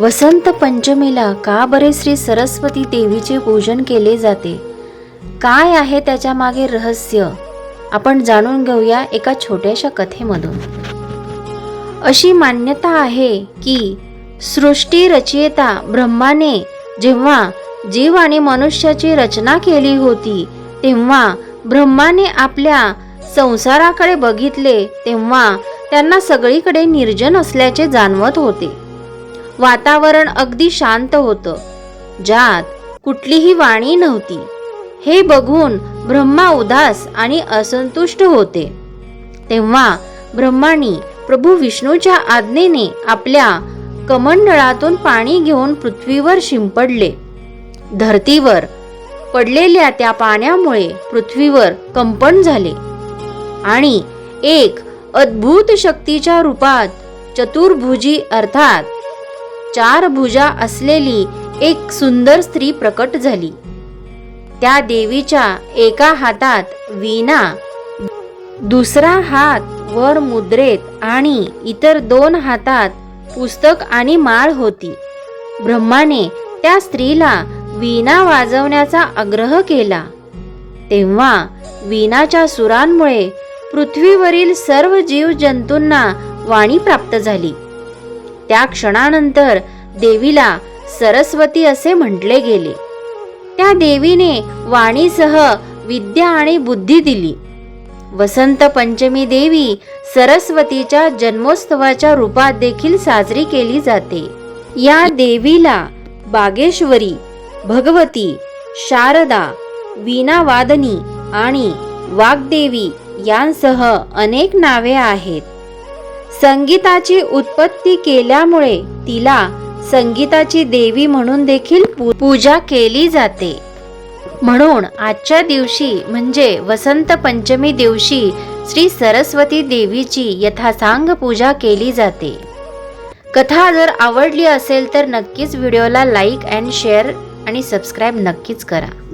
वसंत पंचमीला का बरे श्री सरस्वती देवीचे पूजन केले जाते? काय आहे त्याच्यामागे रहस्य? आपण जाणून घेऊया एका छोट्याशा कथेमधून. अशी मान्यता आहे की सृष्टी रचयिता ब्रह्माने जेव्हा जीव आणि मनुष्याची रचना केली होती तेव्हा ब्रह्माने आपल्या संसाराकडे बघितले तेव्हा त्यांना सगळीकडे निर्जन असल्याचे जाणवत होते. वातावरण अगदी शांत होतं. ज्यात कुठलीही वाणी नव्हती. हे बघून ब्रह्मा उदास आणि असंतुष्ट होते. तेव्हा ब्रह्मानी प्रभू विष्णूच्या आज्ञेने आपल्या कमंडळातून पाणी घेऊन पृथ्वीवर शिंपडले. धरतीवर पडलेल्या त्या पाण्यामुळे पृथ्वीवर कंपन झाले. आणि एक अद्भुत शक्तीच्या रूपात चतुर्भुजी अर्थात चार भुजा असलेली एक सुंदर स्त्री प्रकट झाली. त्या देवीच्या एका हातात वीणा दुसरा हात वर मुद्रेत आणि इतर दोन हातात पुस्तक आणि माळ होती. ब्रह्माने त्या स्त्रीला वीणा वाजवण्याचा आग्रह केला. तेव्हा वीणाच्या सुरांमुळे पृथ्वीवरील सर्व जीव जंतूंना वाणी प्राप्त झाली. त्या क्षणानंतर देवीला सरस्वती असे म्हटले गेले. त्या देवीने वाणीसह विद्या आणि बुद्धी दिली. वसंत पंचमी देवी सरस्वतीच्या जन्मोत्सवाच्या रूपात देखील साजरी केली जाते. या देवीला बागेश्वरी भगवती शारदा वीणावादनी आणि वाग्देवी यांसह अनेक नावे आहेत. संगीताची उत्पत्ती केल्यामुळे तिला संगीताची देवी म्हणून देखील पू- पूजा केली जाते. म्हणून आजच्या दिवशी म्हणजे वसंत पंचमी दिवशी श्री सरस्वती देवीची यथासांग पूजा केली जाते. कथा जर आवडली असेल तर नक्कीच व्हिडिओला लाईक अँड शेअर आणि सबस्क्राईब नक्कीच करा.